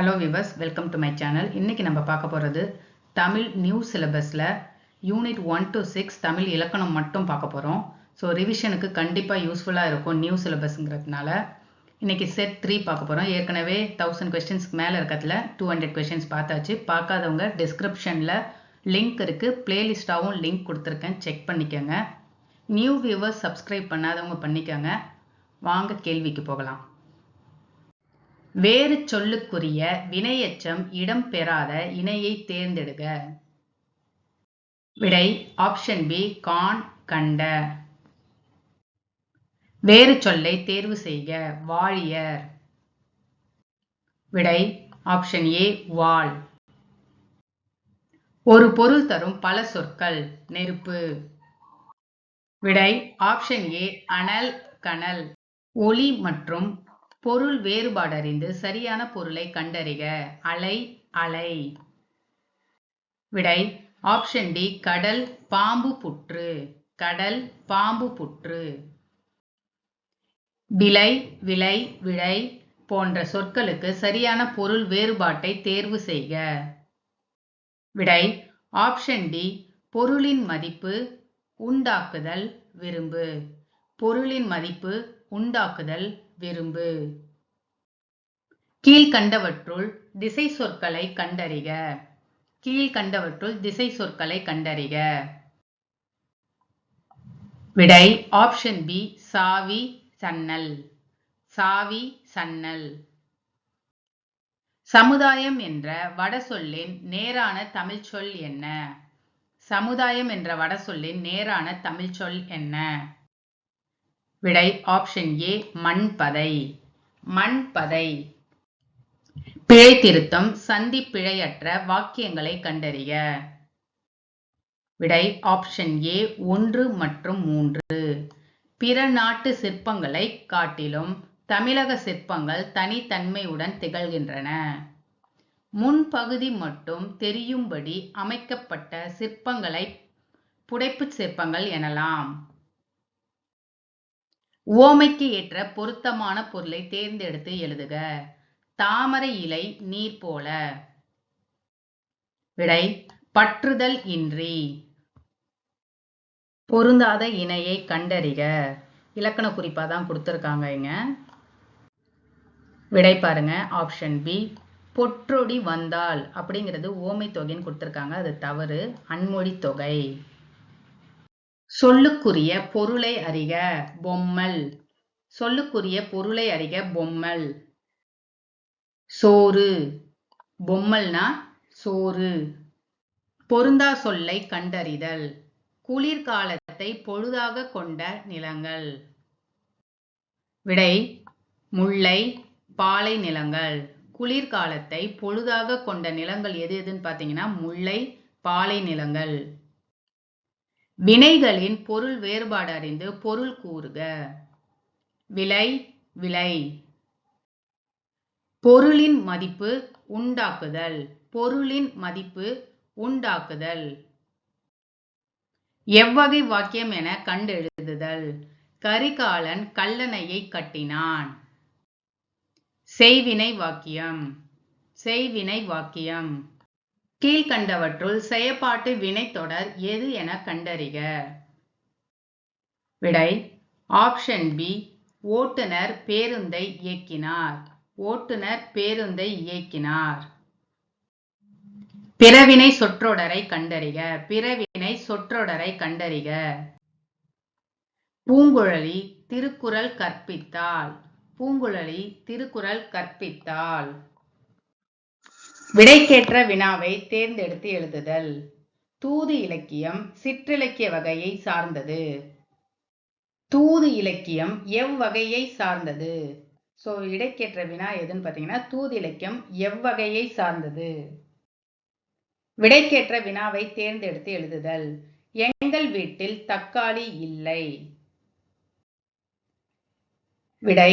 Hello viewers welcome to my channel இன்றைக்கி நம்ம பார்க்க போகிறது தமிழ் நியூ சிலபஸில் unit one to six Tamil இலக்கணம் மட்டும் பார்க்க போகிறோம் ஸோ ரிவிஷனுக்கு கண்டிப்பாக யூஸ்ஃபுல்லாக இருக்கும் நியூ சிலபஸ்ங்கிறதுனால இன்றைக்கி செட் த்ரீ பார்க்க போகிறோம் ஏற்கனவே தௌசண்ட் கொஸ்டின்ஸ்க்கு மேலே இருக்கிறதுல டூ ஹண்ட்ரட் கொஸ்டின்ஸ் பார்த்தாச்சு. பார்க்காதவங்க டிஸ்கிரிப்ஷனில் லிங்க் இருக்குது பிளேலிஸ்ட்டாகவும் லிங்க் கொடுத்துருக்கேன். செக் பண்ணிக்கோங்க. நியூ வியூவர்ஸ் சப்ஸ்கிரைப் பண்ணாதவங்க பண்ணிக்கோங்க. வாங்க கேள்விக்கு போகலாம். வேறு சொல்லுக்குரிய வினையெச்சம் இடம் பெறாத இணையை தேர்ந்தெடுக. விடை ஆப்ஷன் பி கான் கண்ட. வேறு சொல்லை தேர்வு செய்க வாழியர். விடை ஆப்ஷன் ஏ வாள். ஒரு பொருள் தரும் பல சொற்கள் நெருப்பு. விடை ஆப்ஷன் ஏ அனல் கனல். ஒளி மற்றும் பொருள் வேறுபாடறிந்து சரியான பொருளை கண்டறிக. அலை அலை. விடை ஆப்ஷன் டி கடல் பாம்பு புற்று. கடல் பாம்பு புற்று. விலை விலை விடை போன்ற சொற்களுக்கு சரியான பொருள் வேறுபாட்டை தேர்வு செய்க. விடை ஆப்ஷன் டி பொருளின் மதிப்பு உண்டாக்குதல் விரும்பு. பொருளின் மதிப்பு உண்டாக்குதல் விரும்பு. கீழ்கண்டவற்றுள் திசை சொற்களை கண்டறிக. கீழ்கண்டவற்றுள் திசை சொற்களை கண்டறிக. விடை ஆப்ஷன் பி சாவி சன்னல். சாவி சன்னல். சமுதாயம் என்ற வடசொல்லின் நேரான தமிழ் சொல் என்ன? சமுதாயம் என்ற வடசொல்லின் நேரான தமிழ் சொல் என்ன? விடை ஆப்ஷன் ஏ மண்பதை. மண்பதை. பிழை திருத்தம் சந்தி பிழையற்ற வாக்கியங்களை கண்டறிய விடை ஆப்ஷன் ஏ ஒன்று மற்றும் மூன்று. பிற நாட்டு சிற்பங்களை காட்டிலும் தமிழக சிற்பங்கள் தனித்தன்மையுடன் திகழ்கின்றன. முன்பகுதி மட்டும் தெரியும்படி அமைக்கப்பட்ட சிற்பங்களை புடைப்புச் சிற்பங்கள் எனலாம். உவமைக்கு ஏற்ற பொருத்தமான பொருளை தேர்ந்தெடுத்து எழுதுக. தாமரை இலை நீர் போல. விடை பற்றுதல் இன்றி. பொருந்தாத இணையை கண்டறிக. இலக்கண குறிப்பாக தான் கொடுத்துருக்காங்க இங்க. விடை பாருங்க ஆப்ஷன் பி பொற்றொடி வந்தால் அப்படிங்கிறது ஓமை தொகைன்னு கொடுத்துருக்காங்க. அது தவறு. அன்மொழி தொகை. சொல்லுக்குரிய பொருளை அறிக பொம்மல். சொல்லுக்குரிய பொருளை அறிக பொம்மல். சோறு. பொம்மல்னா சோறு. பொருந்தா சொல்லை கண்டறிதல். குளிர்காலத்தை பொழுதாக கொண்ட நிலங்கள். விடை முல்லை பாலை நிலங்கள். குளிர்காலத்தை பொழுதாக கொண்ட நிலங்கள் எது எதுன்னு பார்த்தீங்கன்னா முல்லை பாலை நிலங்கள். வினைகளின் பொருள் வேறுபாடு அறிந்து பொருள் கூறுக. விலை விலை பொருளின் மதிப்பு உண்டாக்குதல். பொருளின் மதிப்பு உண்டாக்குதல். எவ்வகை வாக்கியம் என கண்டெழுதுதல். கரிகாலன் கல்லணையை கட்டினான். செய்வினை வாக்கியம். செய்வினை வாக்கியம். கீழ்கண்டவற்றுள் செயப்பாட்டு வினைத்தொடர் எது என கண்டறிக. விடை ஆப்ஷன் பி ஓட்டுநர் பேருந்தை இயக்கினார். ஓட்டுநர் பேருந்தை இயக்கினார். பிறவினை சொற்றொடரை கண்டறிக. பிறவினை சொற்றொடரை கண்டறிக. பூங்குழலி திருக்குறள் கற்பித்தாள். பூங்குழலி திருக்குறள் கற்பித்தாள். விடைக்கேற்ற வினாவை தேர்ந்தெடுத்து எழுதுதல். தூது இலக்கியம் சிற்றிலக்கிய வகையை சார்ந்தது. தூது இலக்கியம் எவ்வகையை சார்ந்தது? ஸோ இடைக்கேற்ற வினா எதுன்னு பார்த்தீங்கன்னா தூது இலக்கியம் எவ்வகையை சார்ந்தது? விடைக்கேற்ற வினாவை தேர்ந்தெடுத்து எழுதுதல். எங்கள் வீட்டில் தக்காளி இல்லை. விடை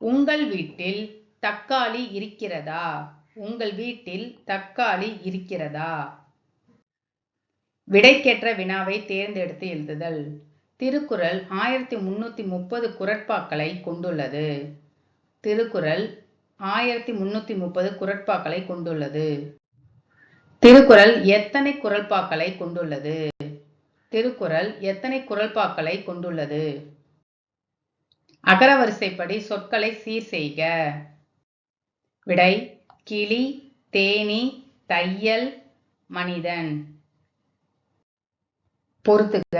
உங்கள் வீட்டில் தக்காளி இருக்கிறதா? உங்கள் வீட்டில் தக்காளி இருக்கிறதா? விடைக்கேற்ற வினாவை தேர்ந்தெடுத்து எழுதுதல். திருக்குறள் ஆயிரத்தி முன்னூத்தி முப்பது குரட்பாக்களை கொண்டுள்ளது. திருக்குறள் ஆயிரத்தி முன்னூத்தி முப்பது குரட்பாக்களை கொண்டுள்ளது. திருக்குறள் எத்தனை குரல்பாக்களை கொண்டுள்ளது? திருக்குறள் எத்தனை குரல்பாக்களை கொண்டுள்ளது? அகரவரிசைப்படி சொற்களை சீர் செய்க. விடை கிளி தேனி தையல் மனிதன். பொறுத்துக்க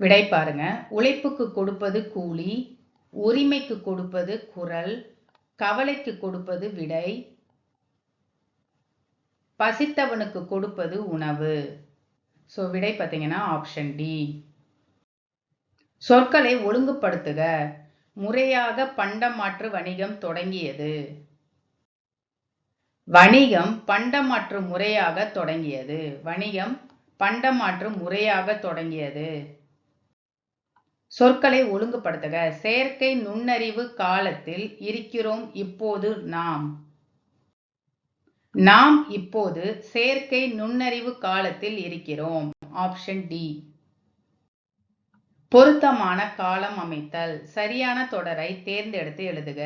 விடை பாருங்க. உழைப்புக்கு கொடுப்பது கூலி உரிமைக்கு கொடுப்பது குரல் கவலைக்கு கொடுப்பது விடை பசித்தவனுக்கு கொடுப்பது உணவு. ஸோ விடை பார்த்தீங்கன்னா ஆப்ஷன் டி சொற்களை ஒழுங்குபடுத்துக. முறையாக பண்டமாற்று வணிகம் தொடங்கியது. வணிகம் பண்டமாற்று முறையாக தொடங்கியது. வணிகம் பண்டமாற்று முறையாக தொடங்கியது. சொற்களை ஒழுங்குபடுத்துக. செயற்கை நுண்ணறிவு காலத்தில் இருக்கிறோம் இப்போது நாம். நாம் இப்போது செயற்கை நுண்ணறிவு காலத்தில் இருக்கிறோம். Option D. பொருத்தமான காலம் அமைத்தல். சரியான தொடரை தேர்ந்தெடுத்து எழுதுக.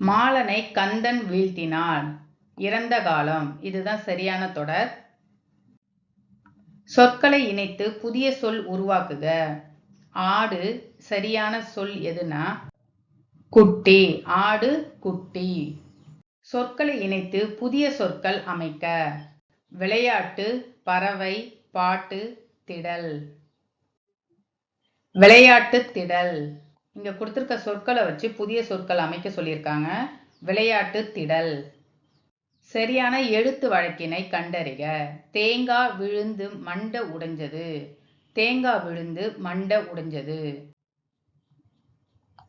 மாலனை கந்தன் வீழ்த்தினான். இறந்த காலம். இதுதான் சரியான தொடர். சொற்களை இணைத்து புதிய சொல் உருவாக்குக. ஆடு சரியான சொல் எதுனா? குட்டி. ஆடு குட்டி. சொற்களை இணைத்து புதிய சொற்கள் அமைக்க. விளையாட்டு பறவை பாட்டு திடல். விளையாட்டு திடல். இங்கே கொடுத்துருக்க சொற்களை வச்சு புதிய சொற்கள் அமைக்க சொல்லியிருக்காங்க. விளையாட்டு திடல். சரியான எழுத்து வழக்கினை கண்டறிக. தேங்காய் விழுந்து மண்ட உடைஞ்சது. தேங்காய் விழுந்து மண்ட உடைஞ்சது.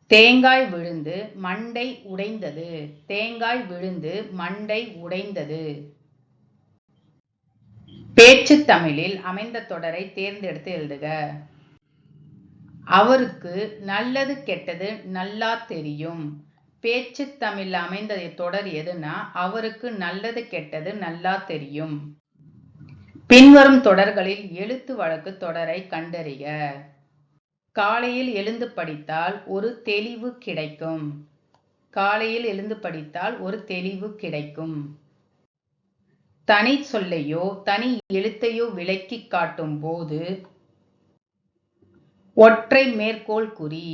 தேங்காய் விழுந்து மண்டை உடைந்தது. தேங்காய் விழுந்து மண்டை உடைந்தது. பேச்சு தமிழில் அமைந்த தொடரை தேர்ந்தெடுத்து எழுதுக. அவருக்கு நல்லது கெட்டது நல்லா தெரியும். பேச்சு தமிழ் அமைந்த தொடர் எதுனா அவருக்கு நல்லது கெட்டது நல்லா தெரியும். பின்வரும் தொடர்களில் எழுத்து வழக்கு தொடரை கண்டறிக காலையில் எழுந்து படித்தால் ஒரு தெளிவு கிடைக்கும். காலையில் எழுந்து படித்தால் ஒரு தெளிவு கிடைக்கும். தனி சொல்லையோ தனி எழுத்தையோ விளக்கி காட்டும் போது ஒற்றை மேற்கோள் குறி.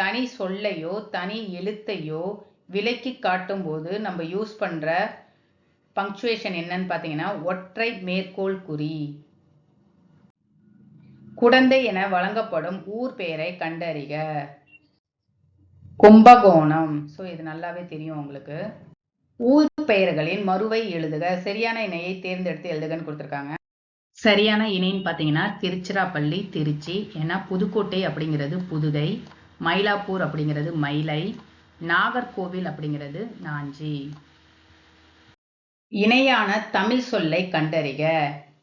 தனி சொல்லையோ தனி எழுத்தையோ விலக்கி காட்டும் போது நம்ம யூஸ் பண்ணுற பங்க்சுவேஷன் என்னன்னு பார்த்தீங்கன்னா ஒற்றை மேற்கோள் குறி. குடந்தை என வழங்கப்படும் ஊர் பெயரை கண்டறிக. கும்பகோணம். ஸோ இது நல்லாவே தெரியும் உங்களுக்கு. ஊர் பெயர்களின் மறுவை எழுதுக. சரியான இணையை தேர்ந்தெடுத்து எழுதுகன்னு கொடுத்துருக்காங்க. சரியான இணைன்னு பார்த்தீங்கன்னா திருச்சிராப்பள்ளி திருச்சி ஏன்னா புதுக்கோட்டை அப்படிங்கிறது புதுகை மயிலாப்பூர் அப்படிங்கிறது மயிலை நாகர்கோவில் அப்படிங்கிறது நாஞ்சி. இணையான தமிழ் சொல்லை கண்டறிக.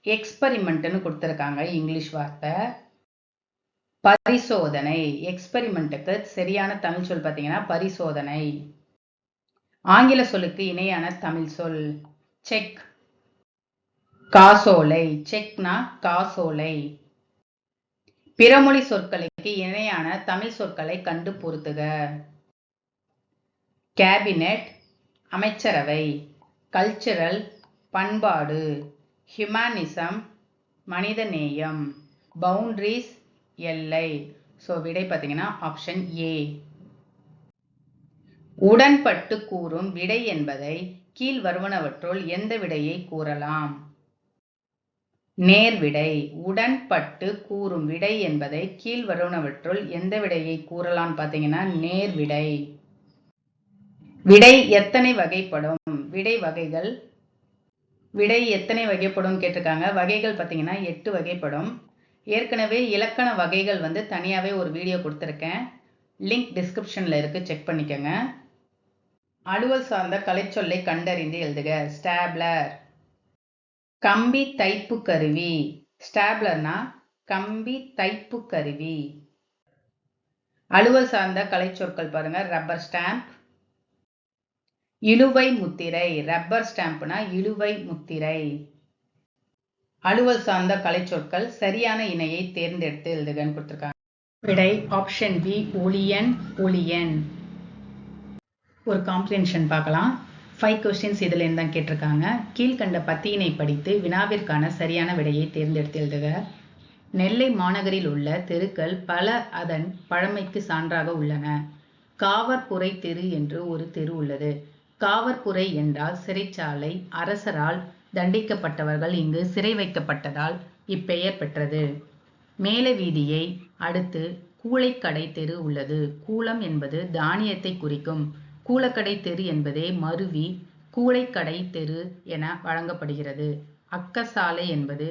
எக்ஸ்பெரிமெண்ட்னு கொடுத்துருக்காங்க இங்கிலீஷ் வார்த்தை. பரிசோதனை. எக்ஸ்பெரிமெண்ட்டுக்கு சரியான தமிழ் சொல் பார்த்தீங்கன்னா பரிசோதனை. ஆங்கில சொல்லுக்கு இணையான தமிழ் சொல். செக் காசோலை செக்னா காசோலை. பிறமொழி சொற்களுக்கு இணையான தமிழ் சொற்களை கண்டு பொருத்துக கேபினெட் அமைச்சரவை கல்ச்சரல் பண்பாடு ஹியூமானிசம் மனிதநேயம் பவுண்ட்ரிஸ் எல்லை. ஸோ விடை பார்த்தீங்கன்னா ஆப்ஷன் ஏ. உடன்பட்டு கூறும் விடை என்பதை கீழ் வருவனவற்றுள் எந்த விடையை கூறலாம்? நேர்விடை உடன்பட்டு கூறும் விடை என்பதை கீழ் வருவனவற்றுள் எந்த விடையை கூறலாம் பார்த்தீங்கன்னா நேர்விடை. விடை எத்தனை வகைப்படும்? விடை வகைகள். விடை எத்தனை வகைப்படும் கேட்டிருக்காங்க. வகைகள் பார்த்தீங்கன்னா எட்டு வகைப்படும். ஏற்கனவே இலக்கண வகைகள் வந்து தனியாகவே ஒரு வீடியோ கொடுத்துருக்கேன். லிங்க் டிஸ்கிரிப்ஷனில் இருக்குது செக் பண்ணிக்கோங்க. அலுவல் சார்ந்த கலைச்சொல்லை கண்டறிந்து எழுதுக. ஸ்டாப்லர். கம்பி தைப்பு கருவி. ஸ்டாப்லர்னா கம்பி தைப்பு கருவி. அலுவல் சார்ந்த கலை சொற்கள் பாருங்க. Rubber stamp. இழுவை முத்திரை. ரப்பர் ஸ்டாம்ப்னா இழுவை முத்திரை. அலுவல் சார்ந்த கலைச்சொற்கள் சரியான இணையை தேர்ந்தெடுத்து எழுதுகன்னு கொடுத்துருக்காங்க. விடை ஆப்ஷன் பி ஒளியன் ஒளியன். ஒரு காம்ப்ரிஹென்ஷன் பார்க்கலாம். ஃபைவ் கொஸ்டின்ஸ் இதில் தான் கேட்டிருக்காங்க. கீழ்கண்ட பத்தியினை படித்து வினாவிற்கான சரியான விடையை தேர்ந்தெடுத்து எழுதுக. நெல்லை மாநகரில் உள்ள தெருக்கள் பல அதன் பழமைக்கு சான்றாக உள்ளன. காவற்புரை தெரு என்று ஒரு தெரு உள்ளது. காவற்புரை என்றால் சிறைச்சாலை அரசரால் தண்டிக்கப்பட்டவர்கள் இங்கு சிறை வைக்கப்பட்டதால் இப்பெயர் பெற்றது. மேல வீதியை அடுத்து கூளைக்கடை தெரு உள்ளது. கூலம் என்பது தானியத்தை குறிக்கும். கூலக்கடை தெரு என்பதே மருவி கூழைக்கடை தெரு என வழங்கப்படுகிறது. அக்கசாலை என்பது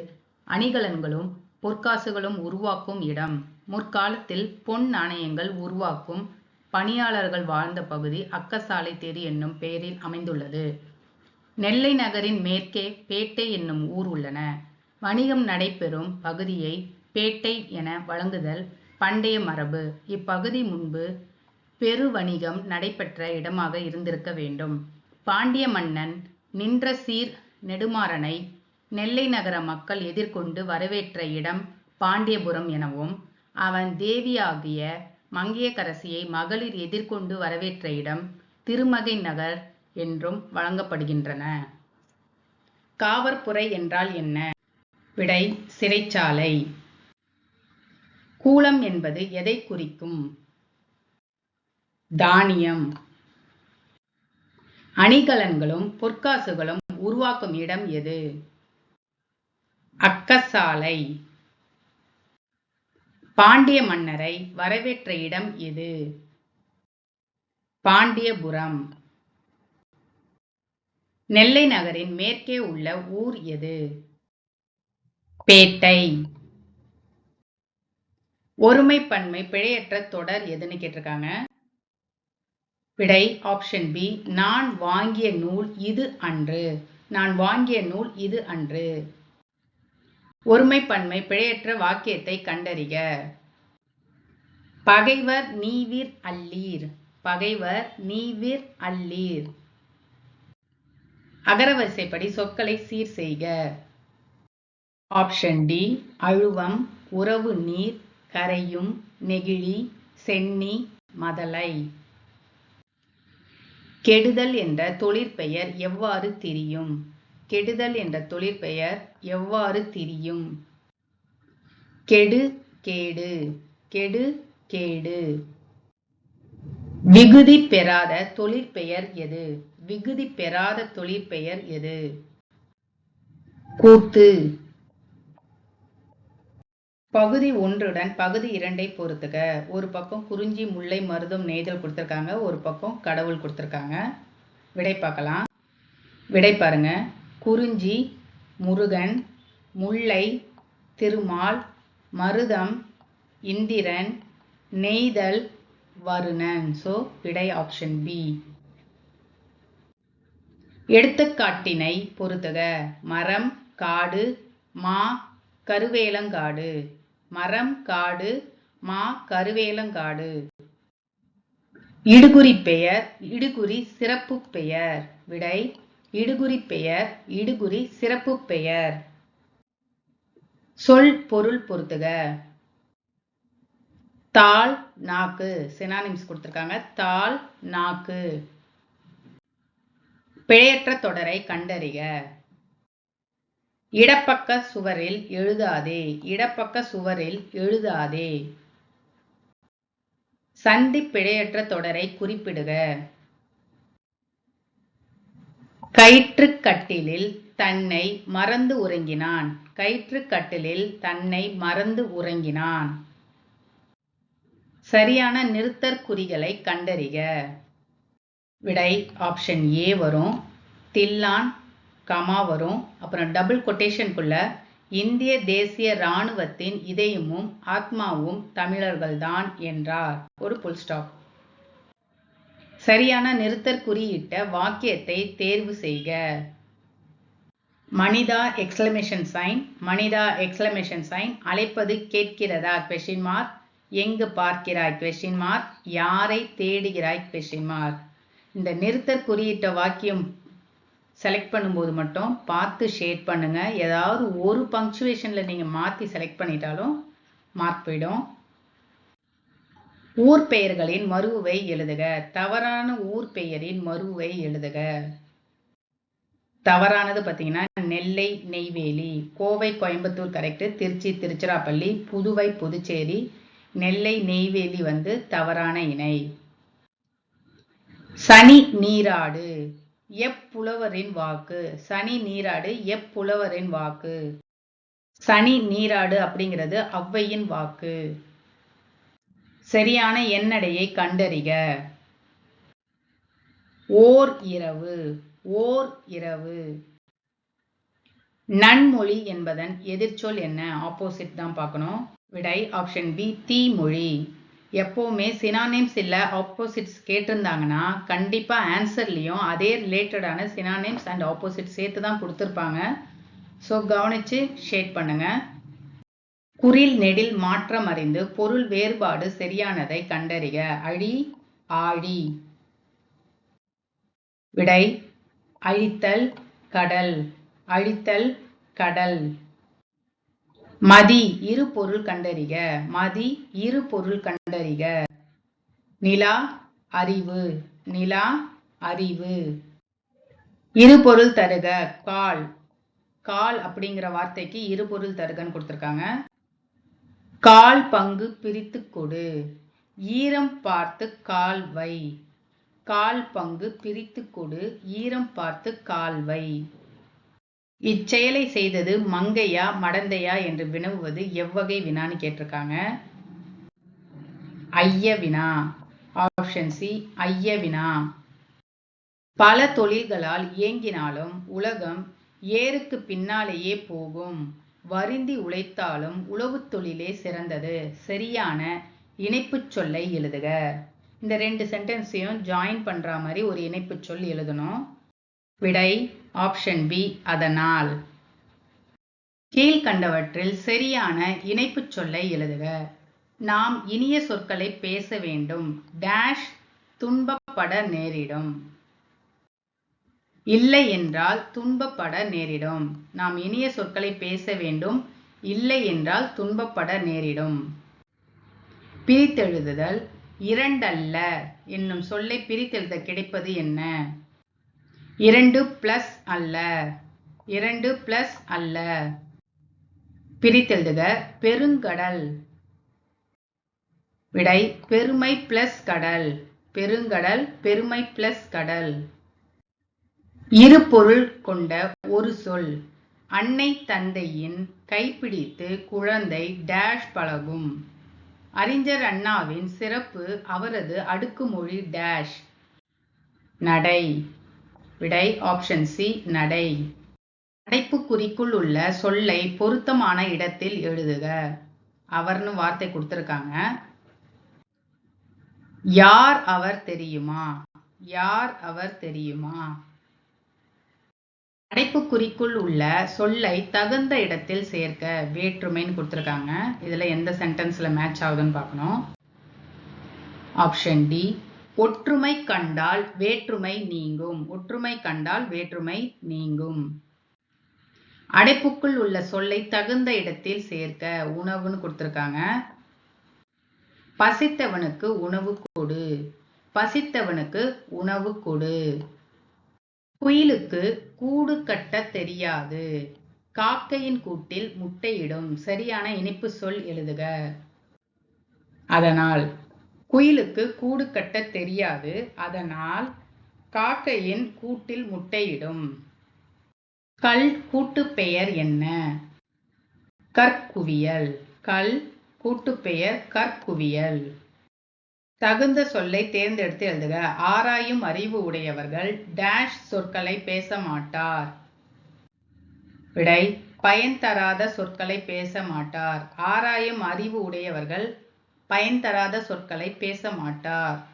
அணிகலன்களும் பொற்காசுகளும் உருவாக்கும் இடம். முற்காலத்தில் பொன் நாணயங்கள் உருவாக்கும் பணியாளர்கள் வாழ்ந்த பகுதி அக்கசாலை தெரு என்னும் பெயரில் அமைந்துள்ளது. நெல்லை நகரின் மேற்கே பேட்டை என்னும் ஊர் உள்ளன. வணிகம் நடைபெறும் பகுதியை பேட்டை என வழங்குதல் பண்டைய மரபு. இப்பகுதி முன்பு பெரு வணிகம் நடைபெற்ற இடமாக இருந்திருக்க வேண்டும். பாண்டிய மன்னன் நின்ற சீர் நெடுமாறனை நெல்லை நகர மக்கள் எதிர்கொண்டு வரவேற்ற இடம் பாண்டியபுரம் எனவும் அவன் தேவியாகிய மங்கையக்கரசியை மகளிர் எதிர்கொண்டு வரவேற்ற இடம் திருமகை நகர் என்றும் வழங்கப்படுகின்றன. காவற்புரை என்றால் என்ன? விடை சிறைச்சாலை. கூலம் என்பது எதை குறிக்கும்? தானியம். அணிகலன்களும் பொற்காசுகளும் உருவாக்கும் இடம் எது? அக்கசாலை. பாண்டிய மன்னரை வரவேற்ற இடம் எது? பாண்டியபுரம். நெல்லை நகரின் மேற்கே உள்ள ஊர் எது? பேட்டை. ஒருமை பன்மை பிழையற்ற தொடர் எதுன்னு கேட்டிருக்காங்க. விடை ஆப்ஷன் பி நான் வாங்கிய நூல் இது அன்று. நான் வாங்கிய நூல் இது அன்று. ஒருமை பன்மை பிழையற்ற வாக்கியத்தை கண்டறிக. பகைவர் நீவிர் அல்லீர். பகைவர் நீவிர் அல்லீர். அகரவரிசைப்படி சொற்களை சீர் செய்க. ஆப்ஷன் டி அழுவம் உறவு நீர் கரையும் நெகிழி சென்னி மதலை. கெடுதல் என்ற தொழிற்பெயர் எவ்வாறு திரியும்? கெடுதல் என்ற தொழிற்பெயர் எவ்வாறு திரியும்? கெடு கேடு. கெடு கேடு. விகுதி பெறாத தொழிற்பெயர் எது? விகுதி பெறாத தொழிற்பெயர் எது? கூத்து. பகுதி ஒன்றுடன் பகுதி இரண்டை பொறுத்துக. ஒரு பக்கம் குறிஞ்சி முல்லை மருதம் நெய்தல் கொடுத்துருக்காங்க. ஒரு பக்கம் கடவுள் கொடுத்துருக்காங்க. விடை பார்க்கலாம். விடை பாருங்க. குறிஞ்சி முருகன் முல்லை திருமால் மருதம் இந்திரன் நெய்தல் வருணன். ஸோ விடை ஆப்ஷன் பி எடுத்துக்காட்டினை பொறுத்துக. மரம் காடு மா கருவேலங்காடு. மரம் காடு மா கருவேலங்காடு. இடுகுறி பெயர் இடுகுறி சிறப்பு பெயர். விடை இடுகுறி பெயர் இடுகுறி சிறப்பு பெயர். சொல் பொருள் பொறுத்துக தாள் நாக்கு. சினானிம்ஸ் கொடுத்துருக்காங்க. தாள் நாக்கு. பிழையற்ற தொடரை கண்டறிக. இடப்பக்க சுவரில் எழுதாதே இடப்பக்க சுவரில் எழுதாதே. சந்தி பிழையற்ற தொடரை குறிப்பிடுக. கயிற்றுக்கட்டிலில் தன்னை மறந்து உறங்கினான். கயிற்றுக்கட்டிலில் தன்னை மறந்து உறங்கினான். சரியான நிறுத்தற்குறிகளை கண்டறிக. விடை ஆப்ஷன் ஏ வரும். தில்லான் கமா வரும். அப்புறம் டபுள் கொட்டேஷனுக்குள்ள இந்திய தேசிய இராணுவத்தின் இதயமும் ஆத்மாவும் தமிழர்கள்தான் என்றார். ஒரு புல் ஸ்டாப் சரியான நிறுத்தற் குறியிட்ட வாக்கியத்தை தேர்வு செய்க. மனிதா எக்ஸ்லமேஷன் சைன் மனிதா எக்ஸ்லமேஷன் சைன் அழைப்பது கேட்கிறதா கொஷின் மார்க் எங்கு பார்க்கிறாய் கொஷின் மார்க் யாரை தேடுகிறாய் கொஷின் மார்க் இந்த நிறுத்தற் குறியிட்ட வாக்கியம் செலக்ட் பண்ணும்போது மட்டும் பார்த்து ஷேட் பண்ணுங்கள் ஏதாவது ஒரு பங்க்சுவேஷனில் நீங்கள் மாற்றி செலக்ட் பண்ணிட்டாலும் மார்க் போயிடும். ஊர் பெயர்களின் மருவை எழுதுக. தவறான ஊர் பெயரின் மருவை எழுதுக. தவறானது பார்த்தீங்கன்னா நெல்லை நெய்வேலி கோவை கோயம்புத்தூர் கரெக்டு திருச்சி திருச்சிராப்பள்ளி புதுவை புதுச்சேரி நெல்லை நெய்வேலி வந்து தவறான இணை. சனி நீராடு. எப்புலவரின் வாக்கு? சனி நீராடு எப்புலவரின் வாக்கு? சனி நீராடு அப்படிங்கிறது ஔவையின் வாக்கு. சரியான எண்ணடையை கண்டறிக. ஓர் இரவு ஓர் இரவு. நன்மொழி என்பதன் எதிர்ச்சொல் என்ன? ஆப்போசிட் தான் பார்க்கணும். விடை ஆப்ஷன் பி தீமொழி. எப்போவுமே சினானேம்ஸ் இல்லை ஆப்போசிட்ஸ் கேட்டிருந்தாங்கன்னா கண்டிப்பாக ஆன்சர்லேயும் அதே ரிலேட்டடான சினானேம்ஸ் அண்ட் ஆப்போசிட் சேர்த்து தான் கொடுத்துருப்பாங்க. ஸோ கவனித்து ஷேட் பண்ணுங்கள் குறில் நெடில் மாற்றம் அறிந்து பொருள் வேறுபாடு சரியானதை கண்டறிக. அழி ஆழி. விடை அழித்தல் கடல். அழித்தல் கடல். மதி இரு பொருள் கண்டறிக. மதி இரு பொருள் கண்டறிக. நிலா அறிவு. நிலா அறிவு. இருபொருள் தருக. கால். கால் அப்படிங்கிற வார்த்தைக்கு இருபொருள் தருகன்னு கொடுத்துருக்காங்க. கால் பங்கு பிரித்து கொடு. ஈரம் பார்த்து கால் வை. கால் பங்கு பிரித்து கொடு. ஈரம் பார்த்து கால் வை. இச்செயலை செய்தது மங்கையா மடந்தையா என்று வினவுவது எவ்வகை வினான்னு கேட்டிருக்காங்க. ஐயவினா. ஆப்ஷன் சி ஐயவினா. பல தொழில்களால் இயங்கினாலும் உலகம் ஏருக்கு பின்னாலேயே போகும். வருந்தி உழைத்தாலும் உழவுத் தொழிலே சிறந்தது. சரியான இணைப்புச் சொல்லை எழுதுக. இந்த ரெண்டு சென்டென்ஸையும் ஜாயின் பண்ணுற மாதிரி ஒரு இணைப்புச் சொல் எழுதணும். விடை ஆப்ஷன் பி அதனால். கீழ்கண்டவற்றில் சரியான இணைப்புச் சொல்லை எழுதுக. நாம் இனிய சொற்களை பேச வேண்டும். டேஷ் துன்பப்பட நேரிடும். இல்லை என்றால் துன்பப்பட நேரிடும். நாம் இனிய சொற்களை பேச வேண்டும். இல்லை என்றால் துன்பப்பட நேரிடும். பிரித்தெழுதுதல் இரண்டல்ல என்னும் சொல்லை பிரித்தெழுத கிடைப்பது என்ன? இரண்டு பிளஸ் அல்ல. இரண்டு பிளஸ் அல்ல. பிரித்தெழுதுக பெருங்கடல். விடை பெருமை பிளஸ் கடல். பெருங்கடல் பெருமை பிளஸ் கடல். இரு பொருள் கொண்ட ஒரு சொல். அன்னை தந்தையின் கைப்பிடித்து குழந்தை டேஷ் பழகும். அறிஞர் அண்ணாவின் சிறப்பு அவரது அடுக்குமொழி டேஷ் நடை. விடை ஆப்ஷன் சி நடை. அடைப்புக்குறிக்குள் உள்ள சொல்லை பொருத்தமான இடத்தில் எழுதுக. அவர்னு வார்த்தை கொடுத்துருக்காங்க. யார் அவர் தெரியுமா? யார் அவர் தெரியுமா? அடைப்புக்குறிக்குள் உள்ள சொல்லை தகுந்த இடத்தில் சேர்க்க வேற்றுமைன்னு கொடுத்துருக்காங்க. இதில் எந்த சென்டென்ஸில் மேட்ச் ஆகுதுன்னு பார்க்கணும். ஆப்ஷன் டி ஒற்றுமை கண்டால் வேற்றுமை நீங்கும். ஒற்றுமை கண்டால் வேற்றுமை நீங்கும். அடைப்புக்குள் உள்ள சொல்லை தகுந்த இடத்தில் சேர்க்க உணவுன்னு கொடுத்துருக்காங்க. பசித்தவனுக்கு உணவு கொடு. பசித்தவனுக்கு உணவு கொடு. குயிலுக்கு கூடு கட்ட தெரியாது. காக்கையின் கூட்டில் முட்டையிடும். சரியான இனிப்பு சொல் எழுதுக. அதனால் குயிலுக்கு கூடு கட்ட தெரியாது. அதனால் காக்கையின் கூட்டில் முட்டையிடும். கல் கூட்டு பெயர் என்ன? கற்குவியல். கல் கூட்டு பெயர் கற்குவியல். தகுந்த சொல்லை தேர்ந்தெடுத்து எழுதுக. ஆராயும் அறிவு உடையவர்கள் டேஷ் சொற்களை பேச மாட்டார். விடை பயன் தராத சொற்களை பேச மாட்டார். ஆராயும் அறிவு உடையவர்கள் பயன் தராத சொற்களை பேச மாட்டார்.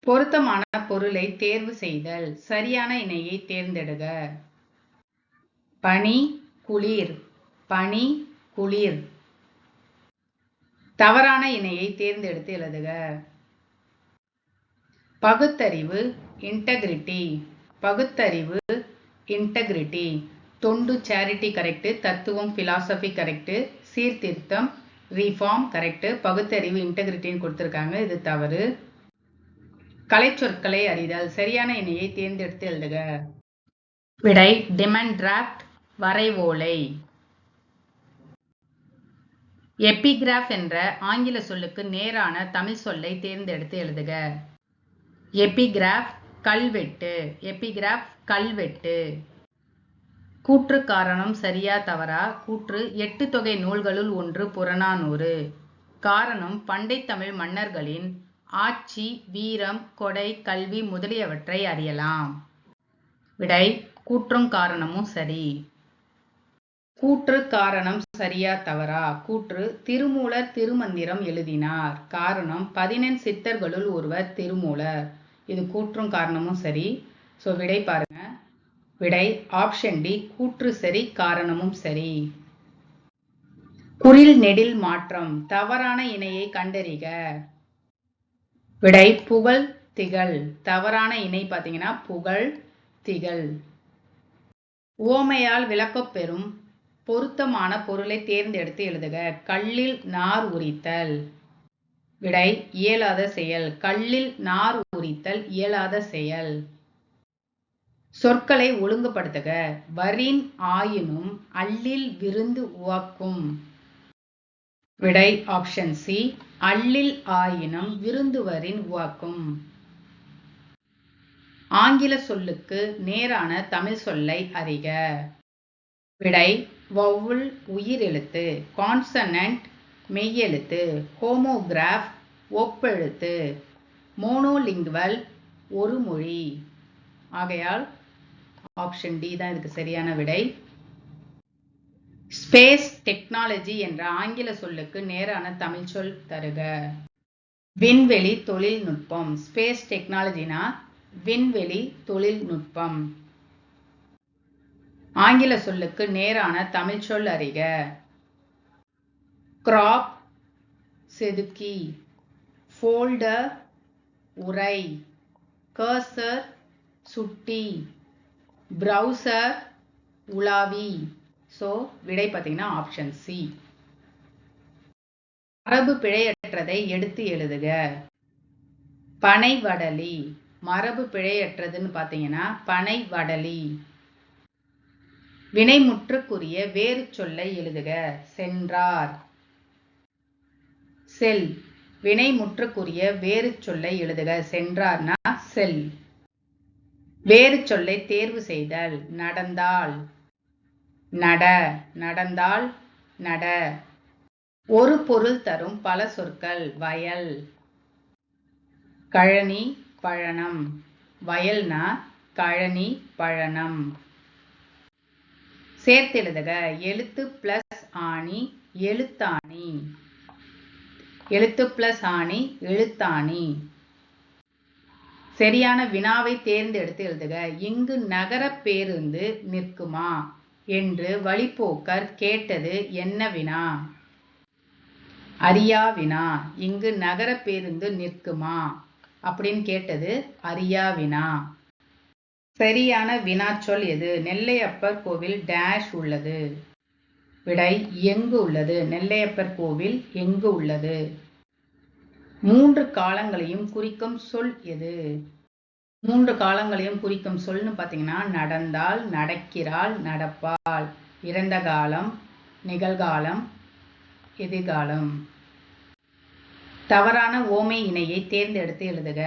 பொருத்தமான பொருளை தேர்வு செய்தல். சரியான இணையை தேர்ந்தெடுக. பனி குளிர். பனி குளிர். தவறான இணையை தேர்ந்தெடுத்து எழுதுக. பகுத்தறிவு இன்டெகிரிட்டி பகுத்தறிவு இன்டெகிரிட்டி தொண்டு சேரிட்டி கரெக்டு தத்துவம் ஃபிலாசபி கரெக்டு சீர்திருத்தம் ரீஃபார்ம் கரெக்டு பகுத்தறிவு இன்டெகிரிட்டின்னு கொடுத்துருக்காங்க. இது தவறு. கலைச்சொற்களை அறிதல். சரியான இணையை தேர்ந்தெடுத்து எழுதுக. விடை டிமண்ட் டிராஃப்ட் வரைவோலை. எபிகிராஃப் என்ற ஆங்கில சொல்லுக்கு நேரான தமிழ் சொல்லை தேர்ந்தெடுத்து எழுதுக. எபிகிராஃப் கல்வெட்டு. எபிகிராஃப் கல்வெட்டு. கூற்று காரணம் சரியா தவறா? கூற்று எட்டு தொகை நூல்களுள் ஒன்று புறநானூறு. காரணம் பண்டை தமிழ் மன்னர்களின் ஆட்சி வீரம் கொடை கல்வி முதலியவற்றை அறியலாம். விடை கூற்றும் காரணமும் சரி. கூற்று காரணம் சரியா தவறா? கூற்று திருமூலர் திருமந்திரம் எழுதினார். காரணம் பதினெண் சித்தர்களுள் ஒருவர் திருமூலர். இது கூற்றும் காரணமும் சரி. ஸோ விடை பாருங்க. விடை ஆப்ஷன் டி கூற்று சரி காரணமும் சரி. குறில் நெடில் மாற்றம் தவறான இணையை கண்டறிக. விடை புகழ் திகழ் தவறான இணை பார்த்தீங்கன்னா புகழ் திகழ். ஓமையால் விளக்கப்பெறும் பொருத்தமான பொருளை தேர்ந்தெடுத்து எழுதுக. கல்லில் நார் உரித்தல். விடை இயலாத செயல். கல்லில் நார் உரித்தல் இயலாத செயல். சொற்களை ஒழுங்குபடுத்துக. வரின் ஆயினும் அல்லில் விருந்து உவக்கும். விடை ஆப்ஷன் சி அல்லில் ஆயினும் விருந்துவரின் உவக்கும். ஆங்கில சொல்லுக்கு நேரான தமிழ் சொல்லை அறிக. விடை வௌவுல் உயிரெழுத்து கான்சனன்ட் மெய்யெழுத்து ஹோமோகிராஃப் ஒப்பெழுத்து மோனோலிங்குவல் ஒரு மொழி. ஆகையால் ஆப்ஷன் டி தான் இதுக்கு சரியான விடை. ஸ்பேஸ் டெக்னாலஜி என்ற ஆங்கில சொல்லுக்கு நேரான தமிழ் சொல் தருக. விண்வெளி தொழில்நுட்பம். ஸ்பேஸ் டெக்னாலஜினா விண்வெளி தொழில்நுட்பம். ஆங்கில சொல்லுக்கு நேரான தமிழ் சொல் அறிக. கிராப் செதுக்கி. ஃபோல்டர் உரை. கர்சர் சுட்டி. ப்ரௌசர் உலாவி. ஸோ விடை பார்த்தீங்கன்னா ஆப்ஷன் சி மரபு பிழையற்றதை எடுத்து எழுதுக. பனை வடலி. மரபு பிழையற்றதுன்னு பார்த்தீங்கன்னா பனை வடலி. வினைமுற்றுக்குரிய வேறு சொல்லை எழுதுக. சென்றார். செல். வினைமுற்றுக்குரிய வேறு சொல்லை எழுதுக. சென்றார்னா செல். வேறு சொல்லை தேர்வு செய்தல். நடந்தால். நட. நடந்தால் நட. ஒரு பொருள் தரும் பல சொற்கள். வயல். கழனி பழனம். வயல்னா கழனி பழனம். சேர்த்தெழுதுக. எழுத்து பிளஸ் ஆணி எழுத்தாணி. எழுத்து பிளஸ் ஆணி எழுத்தாணி. சரியான வினாவை தேர்ந்தெடுத்து எழுதுக. இங்கு நகர பேருந்து நிற்குமா? என்று வழிப்போக்கர் கேட்டது என்ன வினா? அரியா வினா. இங்கு நகர பேருந்து நிற்குமா? அப்படின்னு கேட்டது அரியா வினா. சரியான வினாச்சொல் எது? நெல்லையப்பர் கோவில் டேஷ் உள்ளது. விடை எங்கு உள்ளது? நெல்லையப்பர் கோவில் எங்கு உள்ளது? மூன்று காலங்களையும் குறிக்கும் சொல் எது? மூன்று காலங்களையும் குறிக்கும் சொல்னு பார்த்தீங்கன்னா நடந்தால் நடக்கிறாள் நடப்பாள். இறந்த காலம் நிகழ்காலம் எதிர்காலம். தவறான ஓமை இணையை தேர்ந்தெடுத்து எழுதுக.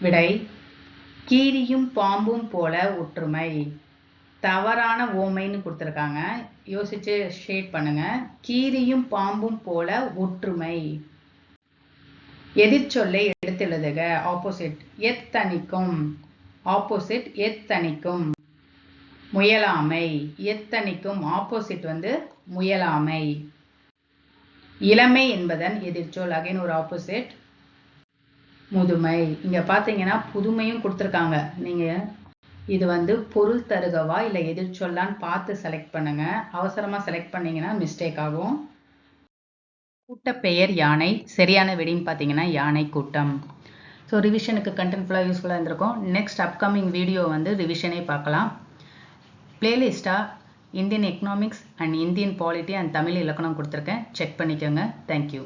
விடை கீரியும் பாம்பும் போல ஒற்றுமை. தவறான ஓமைன்னு கொடுத்துருக்காங்க. யோசிச்சு ஷேட் பண்ணுங்க. கீரியும் பாம்பும் போல ஒற்றுமை. எதிர்ச்சொல்லை எடுத்து எழுதுக ஆப்போசிட் எத்தனிக்கும் ஆப்போசிட் எத்தனிக்கும் முயலாமை எத்தனிக்கும் ஆப்போசிட் வந்து முயலாமை. இளமை என்பதன் எதிர்ச்சொல். அகைன் ஒரு ஆப்போசிட் முதுமை. இங்கே பார்த்தீங்கன்னா புதுமையும் கொடுத்துருக்காங்க. நீங்கள் இது வந்து பொருள் தருகவா இல்லை எதிர்ச்சொல்லான்னு பார்த்து செலக்ட் பண்ணுங்க. அவசரமாக செலக்ட் பண்ணீங்கன்னா மிஸ்டேக் ஆகும். கூட்டப்பெயர் யானை. சரியான விடின்னு பார்த்தீங்கன்னா யானை கூட்டம். ஸோ ரிவிஷனுக்கு கண்டென்ட் ஃபுல்லாக யூஸ்ஃபுல்லாக இருந்திருக்கும். நெக்ஸ்ட் அப்கமிங் வீடியோ வந்து ரிவிஷனே பார்க்கலாம். பிளேலிஸ்ட்டாக Indian economics and Indian polity and Tamil இலக்கணம் கொடுத்துருக்கேன். செக் பண்ணிக்கோங்க. தேங்க்யூ